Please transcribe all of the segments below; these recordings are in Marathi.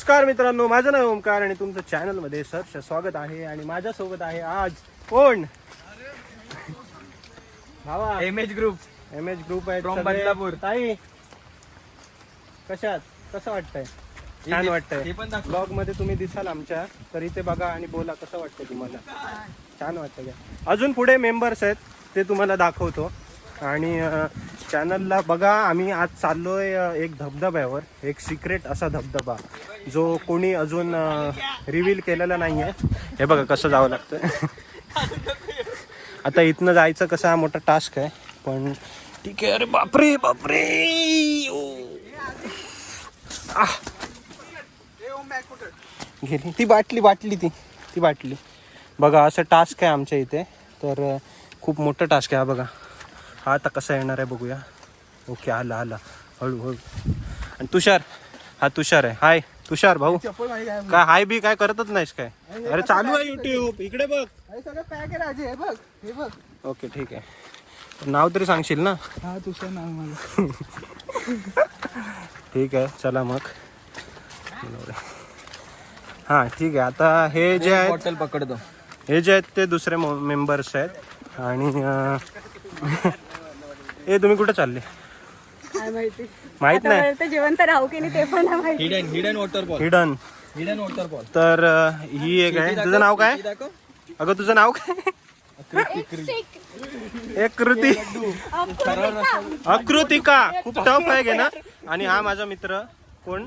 नमस्कार मित्रांनो माझं नाव ओमकार आणि तुमचं चॅनलमध्ये सहर्ष स्वागत आहे आणि माझ्या सोबत आहे आज कोण? भावा. M H group M H group आहे From. बदलापूर. ताई कशात? कसं वाटतंय? छान वाटतंय. ते पण दाखव. ब्लॉगमध्ये तुम्ही दिसाल आमच्या तर इथे बघा आणि बोला कसं वाटतंय तुम्हाला? छान वाटतं का अजून पुढे मेंबर्स आहेत ते तुम्हाला दाखवतो. आणि चॅनलला बघा आम्ही आज चाललो आहे एक धबधब्यावर एक सिक्रेट असा धबधबा जो कोणी अजून रिव्हील केलेला नाही आहे हे बघा कसं जावं लागतं आता इथनं जायचं कसं हा मोठा टास्क आहे पण ठीक आहे. अरे बापरे बापरे! आह. गेली. ती बाटली बाटली ती. ती बाटली. बघा असं टास्क आहे आमच्या इथे. तर खूप मोठं टास्क आहे हा बघा. हा आता कसा येणार आहे बघूया. ओके आला आला. हळूहळू. आणि तुषार हा तुषार आहे. हाय तुषार भाऊ. काय? हाय बी काय करतच नाहीस काय? अरे चालू आहे युट्यूब इकडे बघ. सगळं पॅक आहे राजे. बघ हे बघ. ओके ठीक आहे. नाव तरी सांगशील ना? हा तुझं नाव माझं ठीक आहे चला मग. हां ठीक आहे. आता हे जे आहेत बॉटल पकडतो. हे जे आहेत ते दुसरे मेंबर्स आहेत. आणि हे तुम्ही कुठे चालले? काय माहिती? माहीत नाही. तर राहू की नाही ते पण नाही माहिती. Hidden hidden waterfall hidden hidden waterfall तर अं, ही एक आहे. तुझं नाव काय? अगं तुझं नाव काय? एक कृती अकृतिका. खूप टफ आहे घे ना? आणि हा माझा मित्र. कोण?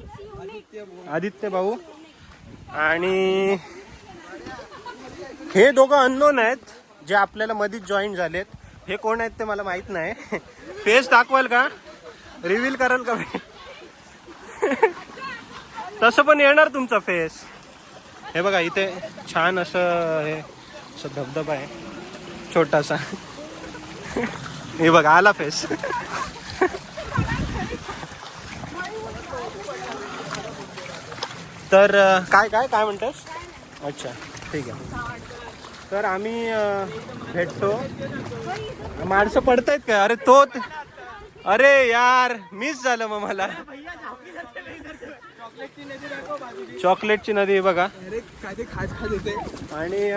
आदित्य भाऊ. आणि हे दोघं अननोन आहेत जे आपल्याला मधीच जॉईन झालेत. हे कोण आहेत ते मला माहीत नाही. फेस दाखवाल का? रिव्हील कराल का? तसं पण येणार तुमचा फेस हे बघा इथे छान असं हे असं धबधबा आहे. छोटासा. हे बघा आला फेस तर काय काय काय म्हणतेस? अच्छा ठीक आहे. तर आम्ही भेटतो. माणसं पडतायत काय? अरे तो अरे यार मिस झालं मग मला. चॉकलेटची नदी आहे बघा. आणि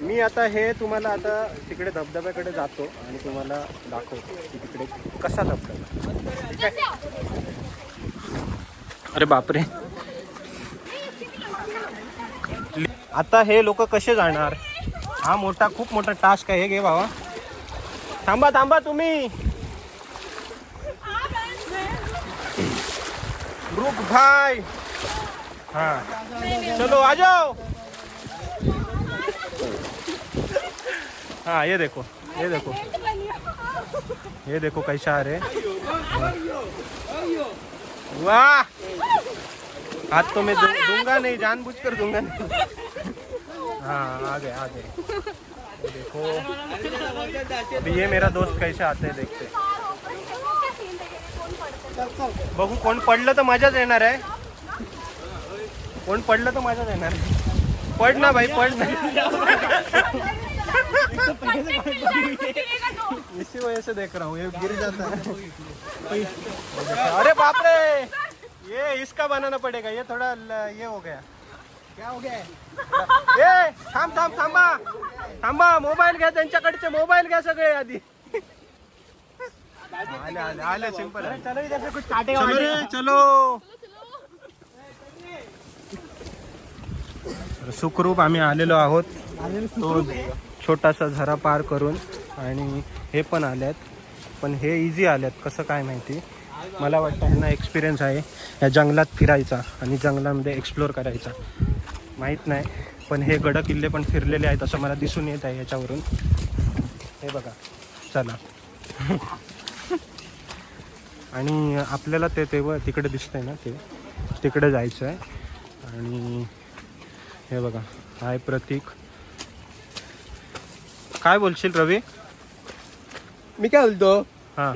मी आता हे तुम्हाला आता तिकडे धबधब्याकडे जातो आणि तुम्हाला दाखवतो की तिकडे कसा धबधबा अरे बापरे. आता हे लोक कसे जाणार? हा मोठा खूप मोठा टास्क आहे. हे घे बाबा थांबा थांबा तुम्ही. रुक भाई. हा. चलो आ जाओ. हाँ ये देखो ये देखो. ये देखो कैसा आ वाह. हाथ तो मैं दू- दूंगा नहीं जानबूझकर दूंगा नहीं। हाँ आ गए आ गए। ये देखो। अभी ये मेरा दोस्त कैसे आते हैं देखते बघू कोण पडलं तर मजाच येणार आहे. कोण पडलं तर मजाच येणार आहे. पड ना भाई पड ना. इसी वजह से देख रहा हूँ ये गिर जाता है। अरे बाप रे! ये इसका बनाना पड़ेगा ये थोड़ा ये हो गया। क्या हो गया? ए थांब थांब थांबा थांबा मोबाईल घ्या त्यांच्याकडचे मोबाईल घ्या सगळे आधी. आले आले आले सिंपल चलो रे चलो. सुखरूप आम्ही आलेलो आहोत. तो छोटासा झरा पार करून आणि हे पण आल्यात. पण हे इझी आल्यात कसं काय माहिती? मला वाटतं ह्यांना एक्सपिरियन्स आहे. या जंगलात फिरायचा आणि जंगलामध्ये एक्सप्लोअर करायचा. माहीत नाही पण हे गड किल्ले पण फिरलेले आहेत असं मला दिसून येत आहे याच्यावरून. हे बघा चला. आणि आपल्याला ते तेव्हा तिकडे दिसतंय ना ते. तिकडे जायचं आहे आणि हे बघा हाय प्रतीक. काय बोलशील रवी? मी काय बोलतो? हां.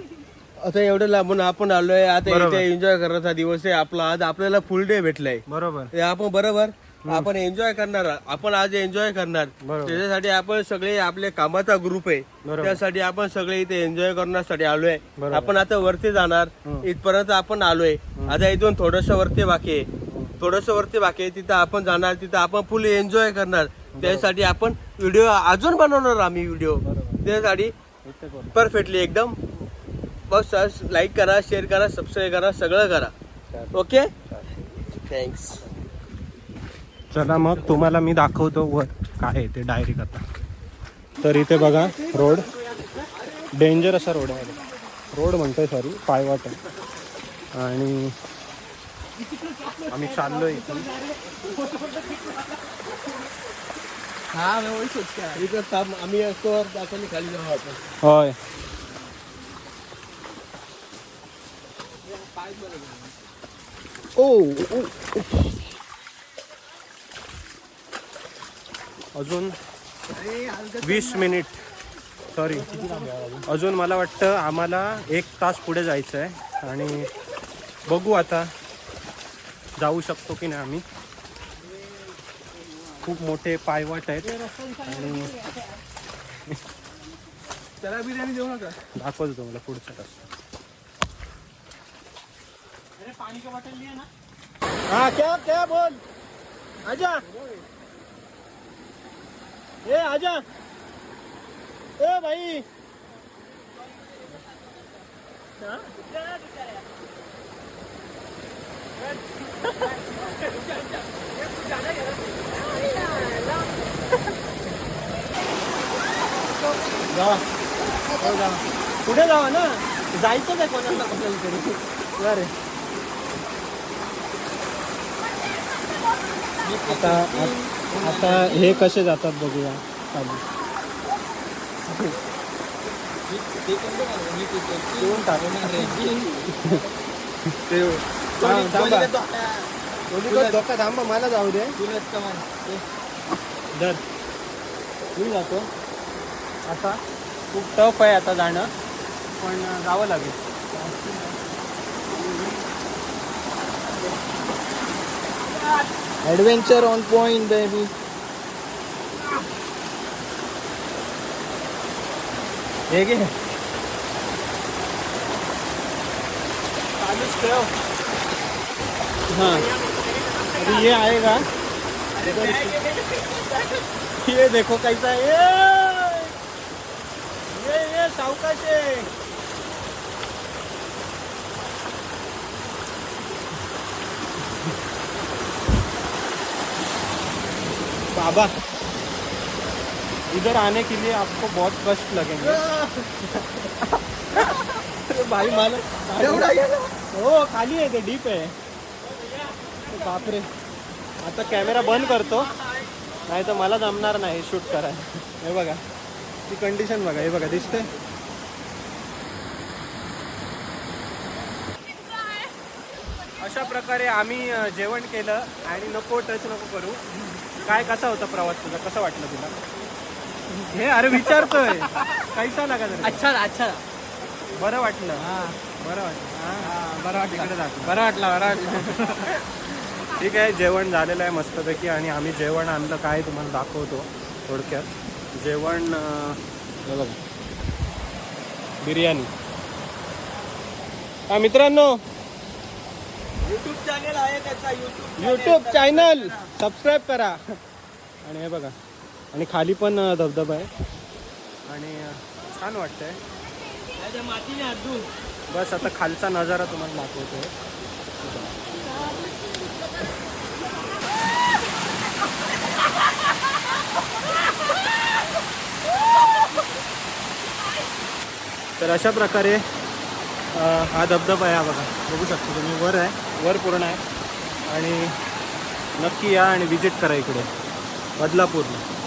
आता एवढं लांबून आपण आलोय आता. इथे एन्जॉय करण्याचा दिवस आहे आपला. आज आपल्याला फुल डे भेटलाय. बरोबर. हे आपण बरोबर? आपण एन्जॉय करणार आपण आज एन्जॉय करणार. त्याच्यासाठी आपण सगळे आपले कामाचा ग्रुप आहे. त्यासाठी आपण सगळे इथे एन्जॉय करण्यासाठी आलोय. आपण आता वरती जाणार. इथपर्यंत आपण आलोय. आता इथून थोडस वरती बाकी आहे. थोडस वरती बाकी आहे. तिथं आपण जाणार तिथं आपण फुल एन्जॉय करणार. त्यासाठी आपण व्हिडिओ अजून बनवणार आम्ही व्हिडिओ. त्यासाठी. परफेक्टली एकदम बस लाईक करा शेअर करा सबस्क्राईब करा सगळं करा. ओके थँक्स चला मग तुम्हाला मी दाखवतो वर काय आहे ते डायरेक्ट आता. तर इथे बघा रोड डेंजर असा रोड आहे. रोड म्हणतोय सॉरी पायवाट आहे आणि आम्ही चाललोय इथून. हा आम्ही असतो खाली जाऊ आपण होय. ओ ओ, ओ. अजून वीस मिनिट. सॉरी अजून मला वाटतं आम्हाला एक तास पुढे जायचं आहे आणि बघू आता जाऊ शकतो की नाही आम्ही. खूप मोठे पायवाट आहेत. आणि त्याला बिर्याणी देऊ नका. दाखवतो तुम्हाला पुढचा तास हाँ क्या क्या बोल? आजा. ए आजा. ए भाई. हो? जावा पुढे जावा ना? जायचंच आहे कोणाला कोणाला तरी. अरे आता आता हे कसे जातात बघूया. धोका थांबा मला जाऊ दे. दर मी जातो. आता खूप टफ आहे आता जाणं पण जावं लागेल. ऍडव्हेंचर ऑन पॉइंट बेबी हे घे चालूच ठेव हाँ। अभी ये आएगा। ये देखो कैसा है। ये ये ये सावकाश आहे बाबा इधर आने के लिए आपको बहुत कष्ट लगेंगे। भाई मला हो। खाली आहे ते डीप आहे बापरे आता कॅमेरा बंद करतो। नाही तर मला जमणार नाही शूट करायला. हे बघा ती कंडिशन बघा हे बघा दिसते अशा प्रकारे आम्ही जेवण केलं आणि नको टच नको करू. काय कसा होता प्रवास तुझा? कसं वाटलं तुला? हे अरे विचारतोय. कैसा लागा अच्छा अच्छा. बरं वाटलं. हा. बरं वाटलं. हा? बरं वाटलं. जातो बरं वाटलं बरं वाटलं. ठीक आहे जेवण झालेलं आहे मस्तपैकी आणि आम्ही जेवण आणलं काय तुम्हाला दाखवतो थोडक्यात. जेवण बघा. बिर्याणी. हा मित्रांनो युट्यूब चॅनल आहे त्याचा युट्यूब यूट्यूब चॅनल सबस्क्राईब करा. आणि हे बघा. आणि खाली पण अं, धबधबा आहे. आणि अं, छान वाटतंय. मातीने हात बस आता खालचा नजारा तुम्हाला दाखवतोय. तर अशा प्रकारे हा धबधबा आहे हा बघा. बघू शकता तुम्ही वर आहे वर पूर्ण आहे. आणि नक्की या आणि विजिट करा इकडे बदलापूरला.